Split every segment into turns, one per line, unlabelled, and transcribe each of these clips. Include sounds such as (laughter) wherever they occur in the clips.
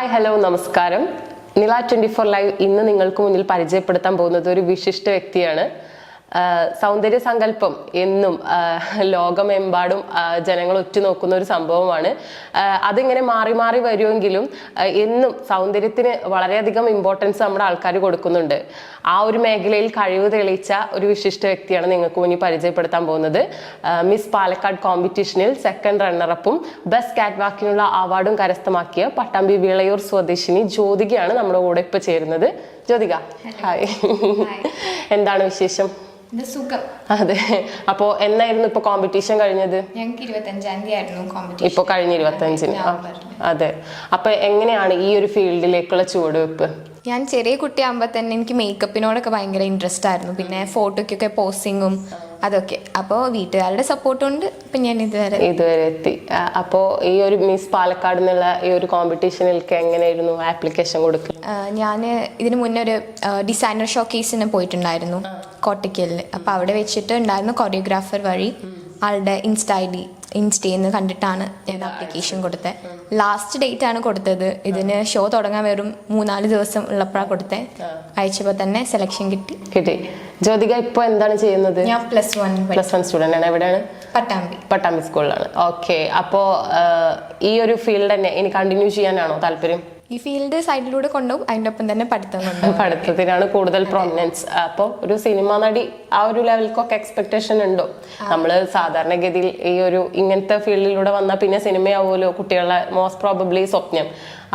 Hi hello നമസ്കാരം. നില twenty four live ഇന്ന് നിങ്ങൾക്ക് മുന്നിൽ പരിചയപ്പെടുത്താൻ പോകുന്നത് ഒരു വിശിഷ്ട വ്യക്തിയാണ്. സൗന്ദര്യ സങ്കല്പം എന്നും ലോകമെമ്പാടും ജനങ്ങൾ ഉറ്റുനോക്കുന്ന ഒരു സംഭവമാണ്. അതിങ്ങനെ മാറി മാറി വരുമെങ്കിലും എന്നും സൗന്ദര്യത്തിന് വളരെയധികം ഇമ്പോർട്ടൻസ് നമ്മുടെ ആൾക്കാർ കൊടുക്കുന്നുണ്ട്. ആ ഒരു മേഖലയിൽ കഴിവ് തെളിയിച്ച ഒരു വിശിഷ്ട വ്യക്തിയാണ് നിങ്ങൾക്ക് മുന്നിൽ പരിചയപ്പെടുത്താൻ പോകുന്നത്. മിസ് പാലക്കാട് കോമ്പറ്റീഷനിൽ സെക്കൻഡ് റണ്ണറപ്പും ബെസ്റ്റ് കാറ്റ് വാക്കിനുള്ള അവാർഡും കരസ്ഥമാക്കിയ പട്ടാമ്പി വിളയൂർ സ്വദേശിനി ജ്യോതികയാണ് നമ്മുടെ കൂടെ ഇപ്പോൾ ചേരുന്നത്. ജ്യോതിക ഹായ് (laughs) എന്താണ് വിശേഷം?
സുഖം.
അതെ. അപ്പോ എന്നായിരുന്നു ഇപ്പൊ കോമ്പറ്റീഷൻ കഴിഞ്ഞത്? ഇപ്പൊ കഴിഞ്ഞ ഇരുപത്തഞ്ചിന്. ആ, അതെ. അപ്പൊ എങ്ങനെയാണ് ഈ ഒരു ഫീൽഡിലേക്കുള്ള ചുവടുവെപ്പ്
ഞാൻ ചെറിയ കുട്ടിയാകുമ്പോൾ തന്നെ എനിക്ക് മേക്കപ്പിനോടൊക്കെ ഭയങ്കര ഇൻട്രസ്റ്റ് ആയിരുന്നു. പിന്നെ ഫോട്ടോയ്ക്കൊക്കെ പോസിങ്ങും അതൊക്കെ. അപ്പോൾ വീട്ടുകാരുടെ സപ്പോർട്ട് ഉണ്ട് ഇപ്പം ഞാൻ ഇതുവരെ
ഇതുവരെ എത്തി. അപ്പോൾ അപ്പോ ഈ ഒരു മിസ് പാലക്കാട് എന്നുള്ള ഈ ഒരു കോമ്പറ്റീഷനിലേക്ക് എങ്ങനെയായിരുന്നു ആപ്ലിക്കേഷൻ കൊടുക്കുക
ഞാൻ ഇതിനു മുന്നേ ഒരു ഡിസൈനർ ഷോ കേസിന് പോയിട്ടുണ്ടായിരുന്നു കോട്ടയ്ക്കലിൽ അപ്പോൾ അവിടെ വെച്ചിട്ട് ഉണ്ടായിരുന്നു കൊറിയോഗ്രാഫർ വഴി ആളുടെ ഇൻസ്റ്റ ഐ ഡി ഇൻസ്റ്റയിൽ നിന്ന് കണ്ടിട്ടാണ് ഞാൻ ആപ്ലിക്കേഷൻ കൊടുത്തത് ലാസ്റ്റ് ഡേറ്റ് ആണ് കൊടുത്തത്. ഇതിന് ഷോ തുടങ്ങാൻ വെറും മൂന്നാൽ ദിവസം ഉള്ളപ്പോഴാണ് കൊടുത്തത് അയച്ചപ്പോൾ തന്നെ സെലക്ഷൻ കിട്ടി.
കിട്ടി. ജ്യോതിക ഇപ്പൊ എന്താണ് ചെയ്യുന്നത്?
ഞാൻ plus one
plus one student ആണ്. എവിടെയാണ്?
പട്ടാമ്പി.
പട്ടാമ്പി സ്കൂളിലാണ് ഓക്കെ അപ്പോ ആ, ഈ ഒരു ഫീൽഡ് തന്നെ ഇനി കണ്ടിന്യൂ ചെയ്യാനാണോ താല്പര്യം?
ഈ ഫീൽഡ് സൈഡിലൂടെ കൊണ്ടുപോകും അതിന്റെ ഒപ്പം തന്നെ പഠിത്തം കൊണ്ടുപോകും.
പഠിത്തത്തിനാണ് കൂടുതൽ പ്രൊമിനൻസ് അപ്പോൾ ഒരു സിനിമ നടി ആ ഒരു ലെവലിലൊക്കെ എക്സ്പെക്ടേഷൻ ഉണ്ടോ? നമ്മൾ സാധാരണഗതിയിൽ ഈ ഒരു ഇങ്ങനത്തെ ഫീൽഡിലൂടെ വന്നാൽ പിന്നെ സിനിമയാവുമല്ലോ കുട്ടികളുടെ മോസ്റ്റ് പ്രോബബ്ലി സ്വപ്നം.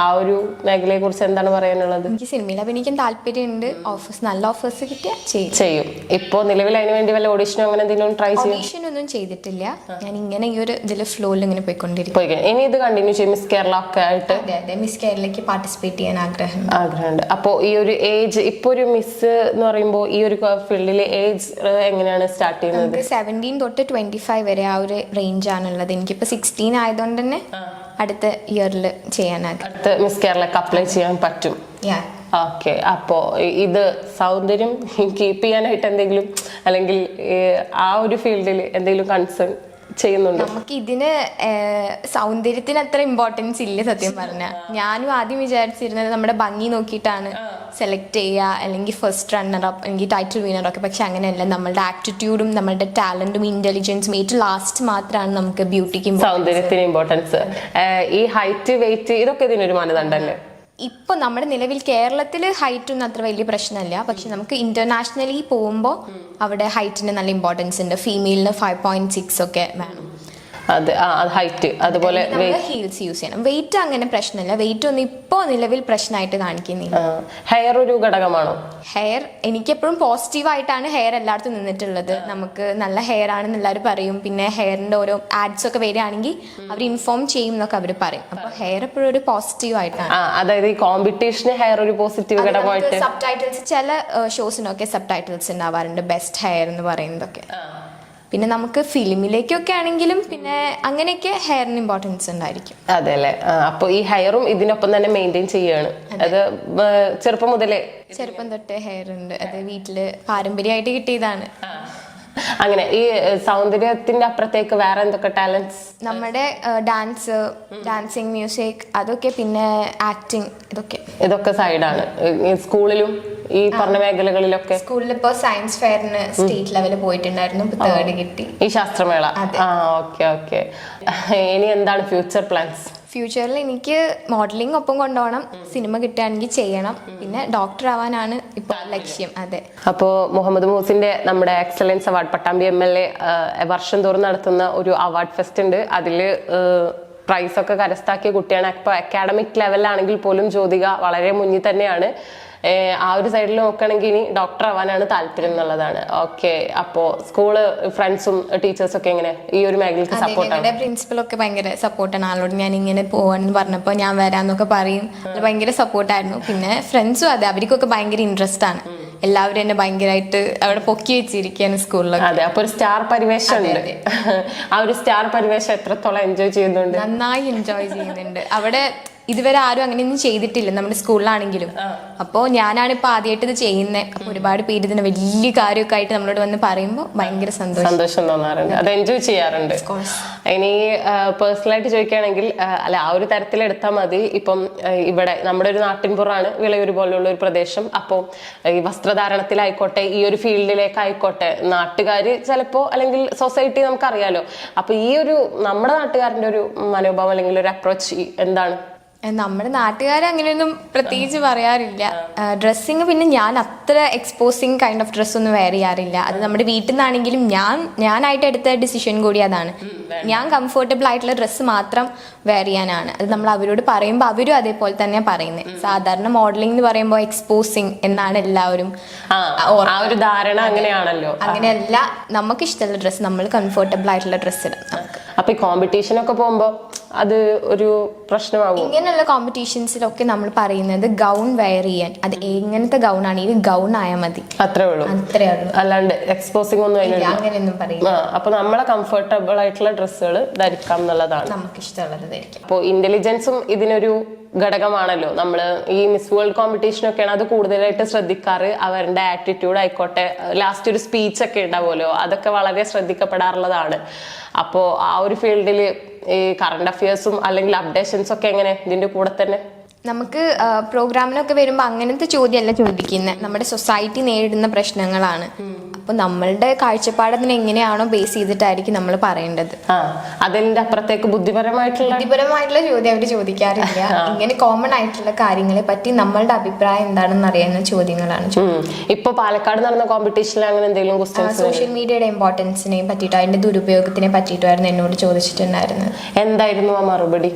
ആ ഒരു മേഖലയെ കുറിച്ച് എന്താണ് പറയാനുള്ളത്?
എനിക്ക് സിനിമയിൽ അഭിനയിക്കാൻ താല്പര്യമുണ്ട്. ഓഫേഴ്സ് നല്ല ഓഫേഴ്സ് കിട്ടിയാൽ ചെയ്യും.
ചെയ്യും. ഇപ്പോൾ നിലവിൽ അതിന് വേണ്ടി വല്ല ഓഡിഷനോ അങ്ങനെ എന്തെങ്കിലും ട്രൈ ചെയ്യും
ഓഡിഷൻ ഒന്നും ചെയ്തിട്ടില്ല. ഞാൻ ഇങ്ങനെ ഈ ഒരു ഇതിൽ ഫ്ലോയിൽ ഇങ്ങനെ പോയിക്കൊണ്ടിരിക്കും
ഇനി ഇത് കണ്ടിന്യൂ ചെയ്യും. മിസ് കേരള ഒക്കെ ആയിട്ട്.
അതെ അതെ. മിസ് കേരളയ്ക്ക് പാർട്ടിസിപ്പേറ്റ് ചെയ്യാൻ ആഗ്രഹം
ആഗ്രഹമുണ്ട്. അപ്പോൾ ഈ ഒരു ഏജ് ഇപ്പോൾ ഒരു മിസ് എന്ന് പറയുമ്പോൾ ഈ ഒരു ഫീൽഡിൽ ഏജ് എങ്ങനെയാണ് സ്റ്റാർട്ട് ചെയ്യുന്നത്?
സെവന്റീൻ തൊട്ട് ട്വന്റി ഫൈവ് വരെ ആ ഒരു റേഞ്ച് ആണുള്ളത്. എനിക്കിപ്പോൾ സിക്സ്റ്റീൻ ആയതുകൊണ്ട് തന്നെ അടുത്ത ഇയറിൽ ചെയ്യാനാകും
അടുത്ത മിസ് കേരളക്ക് അപ്ലൈ ചെയ്യാൻ പറ്റും. ഓക്കെ അപ്പോൾ ഇത് സൗന്ദര്യം കീപ്പ് ചെയ്യാനായിട്ട് എന്തെങ്കിലും അല്ലെങ്കിൽ ആ ഒരു ഫീൽഡിൽ എന്തെങ്കിലും കൺസേൺ ചെയ്യുന്നുണ്ടോ?
നമുക്ക് ഇതിന് സൗന്ദര്യത്തിന് അത്ര ഇമ്പോർട്ടൻസ് ഇല്ല സത്യം പറഞ്ഞാൽ ഞാനും ആദ്യം വിചാരിച്ചിരുന്നത് നമ്മുടെ ഭംഗി നോക്കിയിട്ടാണ്. സെലക്ട് ചെയ്യുക അല്ലെങ്കിൽ ഫസ്റ്റ് റണ്ണറപ്പ് അല്ലെങ്കിൽ ടൈറ്റിൽ വിന്നറൊക്കെ പക്ഷെ അങ്ങനെയല്ല. നമ്മളുടെ ആറ്റിറ്റ്യൂഡും നമ്മളുടെ ടാലന്റും ഇന്റലിജൻസും ഏറ്റവും ലാസ്റ്റ് മാത്രമാണ് നമുക്ക് ബ്യൂട്ടിക്ക്
സൗന്ദര്യത്തിന് ഇമ്പോർട്ടൻസ് ഈ ഹൈറ്റ് വെയിറ്റ് ഇതൊക്കെ ഇതിനൊരു മാനദണ്ഡല്ലേ?
ഇപ്പൊ നമ്മുടെ നിലവിൽ കേരളത്തിൽ ഹൈറ്റ് ഒന്നും അത്ര വലിയ പ്രശ്നമല്ല. പക്ഷെ നമുക്ക് ഇന്റർനാഷണലി പോകുമ്പോൾ അവിടെ ഹൈറ്റിന് നല്ല ഇമ്പോർട്ടൻസ് ഉണ്ട്. ഫീമെയിലിന് ഫൈവ് പോയിന്റ് സിക്സ് ഒക്കെ വേണം.
അത് ഹൈറ്റ് അതുപോലെ
ഹീൽസ് യൂസ് ചെയ്യണം. വെയിറ്റ് അങ്ങനെ പ്രശ്നമില്ല. വെയിറ്റ് ഒന്നും ഇപ്പോ നിലവിൽ പ്രശ്നമായിട്ട് കാണിക്കുന്നില്ല.
ഹെയർ ഒരു ഘടകമാണോ?
ഹെയർ എനിക്കെപ്പോഴും പോസിറ്റീവ് ആയിട്ടാണ് ഹെയർ എല്ലായിടത്തും നിന്നിട്ടുള്ളത്. നമുക്ക് നല്ല ഹെയർ ആണെന്ന് എല്ലാവരും പറയും. പിന്നെ ഹെയറിന്റെ ഓരോ ആഡ്സ് ഒക്കെ വരികയാണെങ്കിൽ അവർ ഇൻഫോം ചെയ്യും എന്നൊക്കെ അവർ പറയും. അപ്പൊ ഹെയർ എപ്പോഴും ഒരു പോസിറ്റീവ് ആയിട്ടാണ്.
അതായത് ഈ കോമ്പറ്റീഷന് ഹെയർ ഒരു പോസിറ്റീവ് ഘടകമായിട്ട്.
സബ് ടൈറ്റിൽസ് ചില ഷോസിനൊക്കെ സബ് ടൈറ്റിൽസ് ഉണ്ടാവാറുണ്ട്. ബെസ്റ്റ് ഹെയർ എന്ന് പറയുന്നതൊക്കെ. പിന്നെ നമുക്ക് ഫിലിമിലേക്കൊക്കെ ആണെങ്കിലും പിന്നെ അങ്ങനെയൊക്കെ ഹെയറിന് ഇമ്പോർട്ടൻസ് ഉണ്ടായിരിക്കും.
അതെ അല്ലേ അപ്പൊ ഈ ഹെയറും ഇതിനൊപ്പം തന്നെ മെയിന്റെയിൻ ചെയ്യാണ്. അത്. ചെറുപ്പം മുതലേ?
ചെറുപ്പം തൊട്ടേ ഹെയർ ഉണ്ട്. അത് വീട്ടിൽ പാരമ്പര്യമായിട്ട് കിട്ടിയതാണ്.
അങ്ങനെ ഈ സൗന്ദര്യത്തിന്റെ അപ്പുറത്തേക്ക് വേറെ എന്തൊക്കെ ടാലൻസ്
നമ്മുടെ ഡാൻസ് ഡാൻസിങ് മ്യൂസിക് അതൊക്കെ പിന്നെ ആക്ടിങ് ഇതൊക്കെ.
ഇതൊക്കെ സൈഡാണ് സ്കൂളിലും ഈ പറഞ്ഞ മേഖലകളിലൊക്കെ
സ്കൂളിൽ ഇപ്പോൾ സയൻസ് ഫെയറിന് സ്റ്റേറ്റ് ലെവലിൽ പോയിട്ടുണ്ടായിരുന്നു ഇപ്പോൾ തേർഡ് കിട്ടി.
ഈ ശാസ്ത്രമേള? ആ ഓക്കെ ഓക്കെ. ഇനി എന്താണ് ഫ്യൂച്ചർ പ്ലാൻസ്
ഫ്യൂച്ചറിൽ എനിക്ക് മോഡലിംഗ് ഒപ്പം കൊണ്ടുപോകണം സിനിമ കിട്ടുകയാണെങ്കിൽ ചെയ്യണം പിന്നെ ഡോക്ടർ ആവാനാണ് ഇപ്പോൾ ലക്ഷ്യം അതെ.
അപ്പോൾ മുഹമ്മദ് മൂസിന്റെ നമ്മുടെ excellence award Pattambi M L A വർഷം തോറും നടത്തുന്ന ഒരു അവാർഡ് ഫെസ്റ്റ് ഉണ്ട്. അതിൽ പ്രൈസൊക്കെ കരസ്ഥാക്കിയ കുട്ടിയാണ്. ഇപ്പോൾ അക്കാഡമിക് ലെവലിലാണെങ്കിൽ പോലും ജ്യോതിക വളരെ മുന്നിൽ തന്നെയാണ്. ആ ഒരു സൈഡിൽ നോക്കുകയാണെങ്കിൽ ഇനി ഡോക്ടർ ആവാനാണ് താല്പര്യം എന്നുള്ളതാണ്. ഓക്കെ അപ്പോൾ സ്കൂൾ ഫ്രണ്ട്സും ടീച്ചേഴ്സും ഒക്കെ എങ്ങനെ ഈ ഒരു മേഖലയ്ക്ക്
സപ്പോർട്ട്
സപ്പോർട്ടാണ്
പ്രിൻസിപ്പൽ ഒക്കെ ഭയങ്കര സപ്പോർട്ടാണ് ആളോട് ഞാൻ ഇങ്ങനെ പോവാൻ പറഞ്ഞപ്പോൾ ഞാൻ വരാന്നൊക്കെ പറയും. ഭയങ്കര സപ്പോർട്ടായിരുന്നു പിന്നെ ഫ്രണ്ട്സും അതെ അവർക്കൊക്കെ ഭയങ്കര ഇൻട്രസ്റ്റ് ആണ്. എല്ലാവരും എന്നെ ഭയങ്കരമായിട്ട് അവിടെ പൊക്കി വെച്ചിരിക്കുകയാണ് സ്കൂളിലൊക്കെ
അതെ അപ്പൊ ഒരു സ്റ്റാർ പരിവേഷം ഉണ്ട്. ആ ഒരു സ്റ്റാർ പരിവേഷം എത്രത്തോളം എൻജോയ് ചെയ്യുന്നുണ്ട്?
നന്നായി എൻജോയ് ചെയ്യുന്നുണ്ട്. അവിടെ ഇതുവരെ ആരും അങ്ങനെയൊന്നും ചെയ്തിട്ടില്ല. നമ്മുടെ സ്കൂളിലാണെങ്കിലും. അപ്പോ ഞാനാണ് ഇപ്പൊ ആദ്യമായിട്ട് ഇത് ചെയ്യുന്നത് അപ്പൊ ഒരുപാട് പേര് ഇതിന് വലിയ കാര്യമൊക്കെ ആയിട്ട് നമ്മളോട് വന്ന് പറയുമ്പോൾ ഭയങ്കര സന്തോഷം.
സന്തോഷം തോന്നാറുണ്ട്. അത് എൻജോയ് ചെയ്യാറുണ്ട്. ഇനി പേഴ്സണലായിട്ട് ചോദിക്കുകയാണെങ്കിൽ അല്ല ആ ഒരു തരത്തിൽ എടുത്താൽ മതി. ഇപ്പം ഇവിടെ നമ്മുടെ ഒരു നാട്ടിൻപുറാണ് വിളയൂർ പോലെയുള്ള ഒരു പ്രദേശം. അപ്പോൾ ഈ വസ്ത്രധാരണത്തിലായിക്കോട്ടെ ഈ ഒരു ഫീൽഡിലേക്കായിക്കോട്ടെ നാട്ടുകാർ ചിലപ്പോ അല്ലെങ്കിൽ സൊസൈറ്റി നമുക്കറിയാലോ. അപ്പൊ ഈ ഒരു നമ്മുടെ നാട്ടുകാരന്റെ ഒരു മനോഭാവം അല്ലെങ്കിൽ ഒരു അപ്രോച്ച് എന്താണ്?
നമ്മുടെ നാട്ടുകാർ അങ്ങനെയൊന്നും പ്രത്യേകിച്ച് പറയാറില്ല. ഡ്രസ്സിങ് പിന്നെ ഞാൻ അത്ര എക്സ്പോസിങ് കൈൻഡ് ഓഫ് ഡ്രസ്സ് ഒന്നും വെയർ ചെയ്യാറില്ല. അത് നമ്മുടെ വീട്ടിൽ നിന്നാണെങ്കിലും ഞാൻ ഞാനായിട്ട് എടുത്ത ഡിസിഷൻ കൂടി അതാണ്. ഞാൻ കംഫർട്ടബിൾ ആയിട്ടുള്ള ഡ്രസ്സ് മാത്രം വെയർ ചെയ്യാനാണ്. അത് നമ്മൾ അവരോട് പറയുമ്പോൾ അവരും അതേപോലെ തന്നെ പറയുന്നത് സാധാരണ മോഡലിംഗ് എന്ന് പറയുമ്പോൾ എക്സ്പോസിങ് എന്നാണ് എല്ലാവരും.
ഒരു ധാരണ അങ്ങനെയാണല്ലോ.
അങ്ങനെയല്ല നമുക്ക് ഇഷ്ടമുള്ള ഡ്രസ്സ് നമ്മൾ കംഫർട്ടബിൾ ആയിട്ടുള്ള ഡ്രസ്സ് ഇടാം.
അപ്പൊ കോമ്പറ്റീഷൻ ഒക്കെ പോകുമ്പോ അത് ഒരു പ്രശ്നമാകും
ഇങ്ങനെയുള്ള കോമ്പറ്റീഷൻസിലൊക്കെ നമ്മൾ പറയുന്നത് ഗൗൺ വെയർ ചെയ്യാൻ. അത് എങ്ങനത്തെ ഗൗൺ ആണെങ്കിലും ഗൗൺ ആയാൽ മതി.
അത്രേ ഉള്ളൂ.
അത്രേ ഉള്ളൂ.
അല്ലാണ്ട് എക്സ്പോസിംഗ് ഒന്നും
അങ്ങനെയൊന്നും പറയില്ല.
ആ അപ്പൊ നമ്മളെ കംഫർട്ടബിൾ ആയിട്ടുള്ള ഡ്രസ്സുകൾ ധരിക്കാം എന്നുള്ളതാണ്.
നമുക്ക് ഇഷ്ടമുള്ളത് ധരിക്കാം
അപ്പോൾ ഇന്റലിജൻസും ഇതിനൊരു ഘടകമാണല്ലോ. നമ്മൾ ഈ മിസ് വേൾഡ് കോമ്പറ്റീഷനൊക്കെയാണ് അത് കൂടുതലായിട്ട് ശ്രദ്ധിക്കാറ്. അവരുടെ ആറ്റിറ്റ്യൂഡ് ആയിക്കോട്ടെ ലാസ്റ്റ് ഒരു സ്പീച്ച് ഒക്കെ ഉണ്ടാവുമല്ലോ അതൊക്കെ വളരെ ശ്രദ്ധിക്കപ്പെടാറുള്ളതാണ്. അപ്പോൾ ആ ഒരു ഫീൽഡിൽ ഈ കറണ്ട് അഫയേഴ്സും അല്ലെങ്കിൽ അപ്ഡേഷൻസ് ഒക്കെ എങ്ങനെ ഇതിന്റെ കൂടെ തന്നെ?
നമുക്ക് പ്രോഗ്രാമിനൊക്കെ വരുമ്പോൾ അങ്ങനത്തെ ചോദ്യമല്ല ചോദിക്കുന്നത് നമ്മുടെ സൊസൈറ്റി നേരിടുന്ന പ്രശ്നങ്ങളാണ്. അപ്പൊ നമ്മളുടെ കാഴ്ചപ്പാടത്തിന് എങ്ങനെയാണോ ബേസ് ചെയ്തിട്ടായിരിക്കും നമ്മൾ പറയേണ്ടത്.
ആ അതിന്റെ അപ്പുറത്തേക്ക് ബുദ്ധിപരമായിട്ടുള്ള
ബുദ്ധിപരമായിട്ടുള്ള ചോദ്യം അവർ ചോദിക്കാറില്ല. ഇങ്ങനെ കോമൺ ആയിട്ടുള്ള കാര്യങ്ങളെ പറ്റി നമ്മളുടെ അഭിപ്രായം എന്താണെന്ന് അറിയുന്ന ചോദ്യങ്ങളാണ്.
ഇപ്പൊ പാലക്കാട് നടന്ന കോമ്പറ്റീഷനിൽ അങ്ങനെ എന്തെങ്കിലും ക്വസ്റ്റ്യൻസ്
സോഷ്യൽ മീഡിയയുടെ ഇമ്പോർട്ടൻസിനെ പറ്റിയിട്ടോ അതിന്റെ ദുരുപയോഗത്തിനെ പറ്റിയിട്ടായിരുന്നു എന്നോട് ചോദിച്ചിട്ടുണ്ടായിരുന്നത്.
എന്തായിരുന്നു ആ മറുപടി?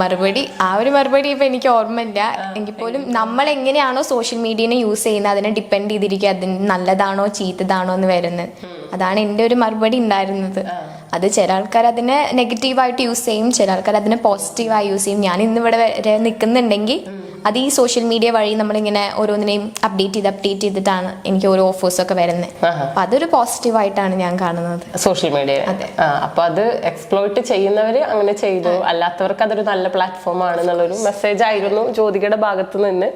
മറുപടി. ആ ഒരു മറുപടി ഇപ്പൊ എനിക്ക് ഓർമ്മയില്ല. എങ്കിൽ പോലും നമ്മൾ എങ്ങനെയാണോ സോഷ്യൽ മീഡിയനെ യൂസ് ചെയ്യുന്നത് അതിനെ ഡിപ്പെൻഡ് ചെയ്തിരിക്കുക അതിന് നല്ലതാണോ ചീത്തതാണോ എന്ന് വരുന്നത്. അതാണ് എന്റെ ഒരു മറുപടി ഉണ്ടായിരുന്നത്. അത് ചില ആൾക്കാർ അതിനെ നെഗറ്റീവായിട്ട് യൂസ് ചെയ്യും ചില ആൾക്കാർ അതിനെ പോസിറ്റീവായി യൂസ് ചെയ്യും. ഞാൻ ഇന്നിവിടെ വരെ നിൽക്കുന്നുണ്ടെങ്കിൽ അത് ഈ സോഷ്യൽ മീഡിയ വഴി നമ്മളിങ്ങനെ ഓരോന്നിനെയും അപ്ഡേറ്റ് ചെയ്ത് അപ്ഡേറ്റ് ചെയ്തിട്ടാണ് എനിക്ക് ഓരോ ഓഫേഴ്സ് ഒക്കെ വരുന്നത് അപ്പൊ അതൊരു പോസിറ്റീവ് ആയിട്ടാണ് ഞാൻ കാണുന്നത്.
Social media. അപ്പൊ അത് എക്സ്പ്ലോയിറ്റ് ചെയ്യുന്നവര് അങ്ങനെ ചെയ്തു. അല്ലാത്തവർക്ക് അതൊരു നല്ല പ്ലാറ്റ്ഫോം ആണ് എന്നുള്ളൊരു മെസ്സേജ് ആയിരുന്നു ജ്യോതികയുടെ ഭാഗത്ത് നിന്ന്.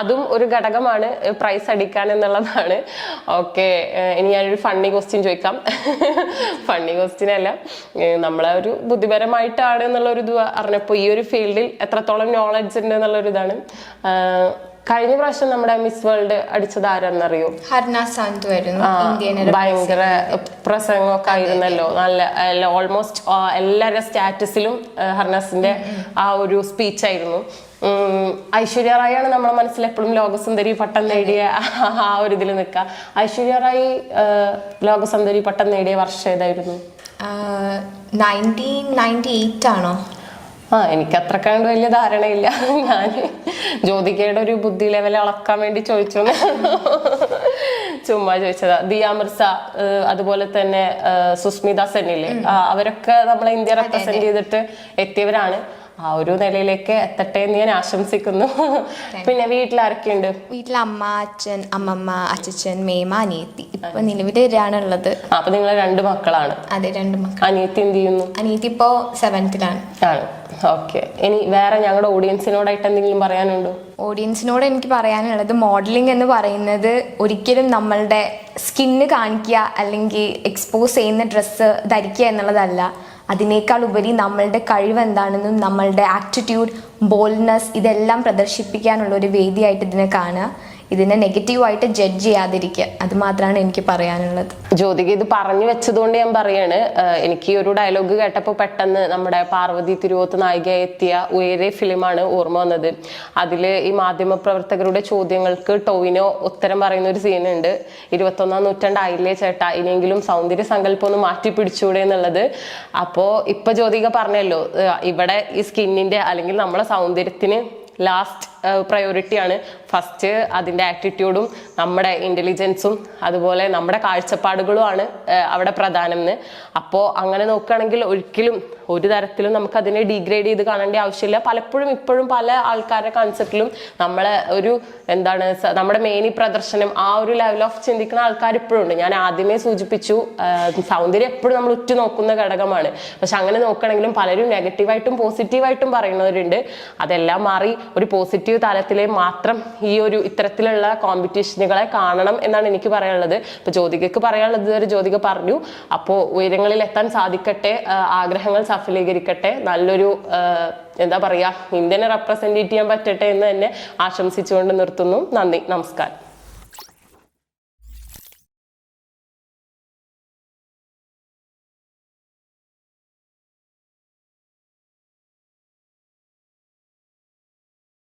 അതും ഒരു ഘടകമാണ് പ്രൈസ് അടിക്കാൻ എന്നുള്ളതാണ്. ഓക്കെ ഇനി ഞാനൊരു ഫണ്ണി ക്വസ്റ്റ്യൻ ചോദിക്കാം. (laughs) ഫണ്ണി ക്വസ്റ്റ്യൻ അല്ല. നമ്മളെ ഒരു ബുദ്ധിപരമായിട്ടാണ് എന്നുള്ളൊരു ഇത് അറിഞ്ഞപ്പോൾ ഈ ഒരു ഫീൽഡിൽ എത്രത്തോളം നോളജ് ഉണ്ട് എന്നുള്ളൊരു ഇതാണ് കഴിഞ്ഞ പ്രാവശ്യം നമ്മുടെ മിസ് വേൾഡ് അടിച്ചത് ആരാന്നറിയോ
സാന്ത്
ഭയങ്കര പ്രസംഗമൊക്കെ ആയിരുന്നല്ലോ. നല്ല ഓൾമോസ്റ്റ് എല്ലാവരുടെ സ്റ്റാറ്റസിലും ഹർനാസിന്റെ ആ ഒരു സ്പീച്ച് ആയിരുന്നു. ഐശ്വര്യ റായാണ് നമ്മുടെ മനസ്സിൽ എപ്പോഴും ലോകസുന്ദരി പട്ടം നേടിയ ആ ഒരു ഇതിൽ നിൽക്കുക. ഐശ്വര്യ റായ് ലോകസുന്ദരി പട്ടം നേടിയ വർഷം ഏതായിരുന്നു?
നയന്റീൻ നയന്റി എയ്റ്റ് ആണോ?
ആ എനിക്ക് അത്ര കണ്ട് വലിയ ധാരണയില്ല. ഞാൻ ജ്യോതികയുടെ ഒരു ബുദ്ധി ലെവൽ അളക്കാൻ വേണ്ടി ചോദിച്ചു ചുമ്മാ ചോദിച്ചതാ. ദിയ മിർസ അതുപോലെ തന്നെ സുസ്മിത സെന്നില്ലേ? അവരൊക്കെ നമ്മളെ ഇന്ത്യ റെപ്രസെന്റ് ചെയ്തിട്ട് എത്തിയവരാണ്. ആ ഒരു നിലയിലേക്ക് എത്തട്ടെ എന്ന് ഞാൻ ആശംസിക്കുന്നു. പിന്നെ വീട്ടിൽ ആരൊക്കെയുണ്ട്
വീട്ടിൽ അമ്മ അച്ഛൻ അമ്മമ്മ അച്ഛൻ മേമ അനിയത്തി. ഇപ്പൊ നിലവിൽ ഉള്ളത്
അപ്പൊ നിങ്ങൾ രണ്ട് മക്കളാണ്.
അതെ രണ്ട് മക്കൾ
അനിയത്തി എന്ത് ചെയ്യുന്നു?
അനിയത്തി ഇപ്പോ സെവൻത്തിലാണ്
ആണ്. ഓക്കെ ഇനി വേറെ ഞങ്ങളുടെ ഓഡിയൻസിനോടായിട്ട് എന്തെങ്കിലും പറയാനുണ്ടോ?
ഓഡിയൻസിനോട് എനിക്ക് പറയാനുള്ളത് മോഡലിംഗ് എന്ന് പറയുന്നത് ഒരിക്കലും നമ്മളുടെ സ്കിന്ന് കാണിക്കുക അല്ലെങ്കിൽ എക്സ്പോസ് ചെയ്യുന്ന ഡ്രസ്സ് ധരിക്കുക എന്നുള്ളതല്ല. അതിനേക്കാൾ ഉപരി നമ്മളുടെ കഴിവ് എന്താണെന്നും നമ്മളുടെ ആറ്റിറ്റ്യൂഡ് ബോൾഡ്നെസ് ഇതെല്ലാം പ്രദർശിപ്പിക്കാനുള്ള ഒരു വേദിയായിട്ട് ഇതിനെ കാണുക. ഇതിനെ നെഗറ്റീവായിട്ട് ജഡ്ജ് ചെയ്യാതിരിക്കുക. അത് മാത്രമാണ് എനിക്ക് പറയാനുള്ളത്.
ജ്യോതിക ഇത് പറഞ്ഞു വെച്ചതുകൊണ്ട് ഞാൻ പറയാണ് എനിക്ക് ഒരു ഡയലോഗ് കേട്ടപ്പോൾ പെട്ടെന്ന് നമ്മുടെ പാർവതി തിരുവോത്ത് നായിക എത്തിയ ഉയരെ ഫിലിമാണ് ഓർമ്മ വന്നത്. അതിൽ ഈ മാധ്യമ പ്രവർത്തകരുടെ ചോദ്യങ്ങൾക്ക് ടോവിനോ ഉത്തരം പറയുന്ന ഒരു സീനുണ്ട് ഇരുപത്തൊന്നാം നൂറ്റാണ്ടായില്ലേ ചേട്ടാ ഇനിയെങ്കിലും സൗന്ദര്യ സങ്കല്പം ഒന്ന് മാറ്റി പിടിച്ചൂടെ എന്നുള്ളത്. അപ്പോൾ ഇപ്പൊ ജ്യോതിക പറഞ്ഞല്ലോ ഇവിടെ ഈ സ്കിന്നിന്റെ അല്ലെങ്കിൽ നമ്മളെ സൗന്ദര്യത്തിന് ലാസ്റ്റ് പ്രയോറിറ്റിയാണ് ഫസ്റ്റ് അതിന്റെ ആറ്റിറ്റ്യൂഡും നമ്മുടെ ഇന്റലിജൻസും അതുപോലെ നമ്മുടെ കാഴ്ചപ്പാടുകളുമാണ് അവിടെ പ്രധാനം എന്ന് അപ്പോൾ അങ്ങനെ നോക്കുകയാണെങ്കിൽ ഒരിക്കലും ഒരു തരത്തിലും നമുക്ക് അതിനെ ഡീഗ്രേഡ് ചെയ്ത് കാണേണ്ട ആവശ്യമില്ല. പലപ്പോഴും ഇപ്പോഴും പല ആൾക്കാരുടെ കൺസെപ്റ്റിലും നമ്മളെ ഒരു എന്താണ് നമ്മുടെ മേനി പ്രദർശനം ആ ഒരു ലെവൽ ഓഫ് ചിന്തിക്കുന്ന ആൾക്കാർ ഇപ്പോഴും ഉണ്ട്. ഞാൻ ആദ്യമേ സൂചിപ്പിച്ചു സൗന്ദര്യം എപ്പോഴും നമ്മൾ ഉറ്റു നോക്കുന്ന ഘടകമാണ്. പക്ഷെ അങ്ങനെ നോക്കുകയാണെങ്കിലും പലരും നെഗറ്റീവായിട്ടും പോസിറ്റീവായിട്ടും പറയുന്നവരുണ്ട്. അതെല്ലാം മാറി ഒരു പോസിറ്റീവ് തലത്തിലെ മാത്രം ഈ ഒരു ഇത്തരത്തിലുള്ള കോമ്പറ്റീഷനുകളെ കാണണം എന്നാണ് എനിക്ക് പറയാനുള്ളത്. ഇപ്പൊ ജ്യോതികക്ക് പറയാനുള്ളത് ഇതുവരെ ജ്യോതിക പറഞ്ഞു. അപ്പോൾ ഉയരങ്ങളിൽ എത്താൻ സാധിക്കട്ടെ ആഗ്രഹങ്ങൾ സഫലീകരിക്കട്ടെ നല്ലൊരു എന്താ പറയാ ഇന്ത്യനെ റെപ്രസെന്റ് ചെയ്യാൻ പറ്റട്ടെ എന്ന് തന്നെ ആശംസിച്ചുകൊണ്ട് നിർത്തുന്നു. നന്ദി നമസ്കാരം.